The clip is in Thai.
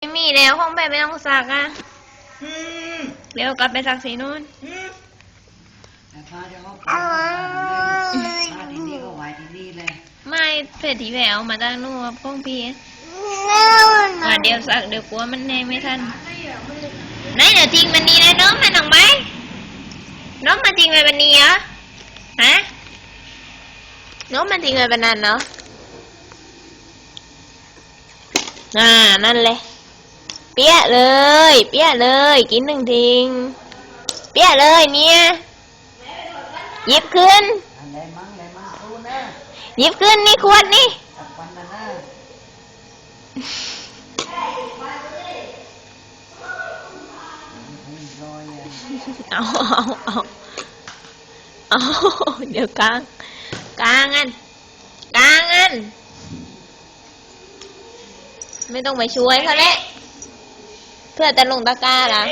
ไม่มีแล้วห้องไปไม่ต้องซักอะอืมเดี๋ยวกลับไปซักสีนู้นอืมแต่ฟ้าจะเขาไปฟ้าที่นี่ก็ไหวที่นี่เลยไม่เผ็ดที่แผวมาจากนู่นกับห้องพี่มาเดี๋ยวซักเดี๋ยวกลัวมันแน่ไม่ทันไหนเดี๋ยวทิ้งมันนี่เลยน้องมันหนังไหมน้องมาทิ้งไว้บันนี้เหรอฮะน้องมาทิ้งไว้บันนั้นเนาะอ่านั่นเลย เปี้ยเลย เปี้ยเลย กินหนึ่งทิ้งเปี้ยเลยเนี่ยหยิบขึ้นหยิบขึ้นนี่ขวดนี่เอาเอาเอาเอาเดี๋ยวกลางกลางอันกลางอันไม่ต้องไปช่วยเขาแล้ว เพื่อจะลงตะกร้าละ